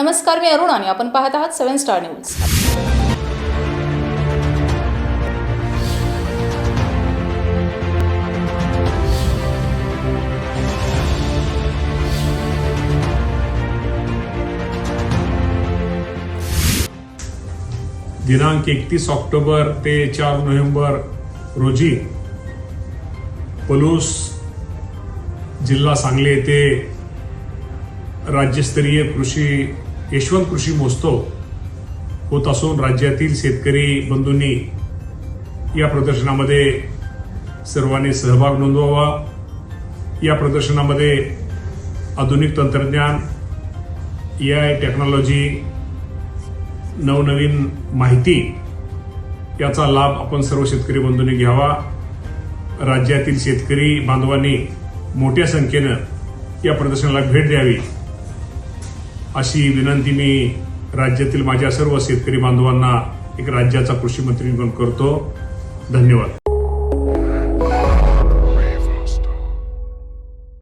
नमस्कार मी अरुण आणि आपण पाहत आहात सेव्हन स्टार न्यूज. दिनांक एकतीस ऑक्टोबर ते चार नोव्हेंबर रोजी पलूस जिल्हा सांगली येथे राज्यस्तरीय कृषी यशवंत कृषी महोत्सव होत असून राज्यातील शेतकरी बंधूंनी या प्रदर्शनामध्ये सर्वांनी सहभाग नोंदवावा. या प्रदर्शनामध्ये आधुनिक तंत्रज्ञान ए आय टेक्नॉलॉजी नवनवीन माहिती याचा लाभ आपण सर्व शेतकरी बंधूंनी घ्यावा. राज्यातील शेतकरी बांधवांनी मोठ्या संख्येनं या प्रदर्शनाला भेट द्यावी. अशी विनंती मी राज्यातील माझ्या सर्व शेतकरी बांधवांना एक राज्याचा कृषी मंत्री म्हणून करतो. धन्यवाद.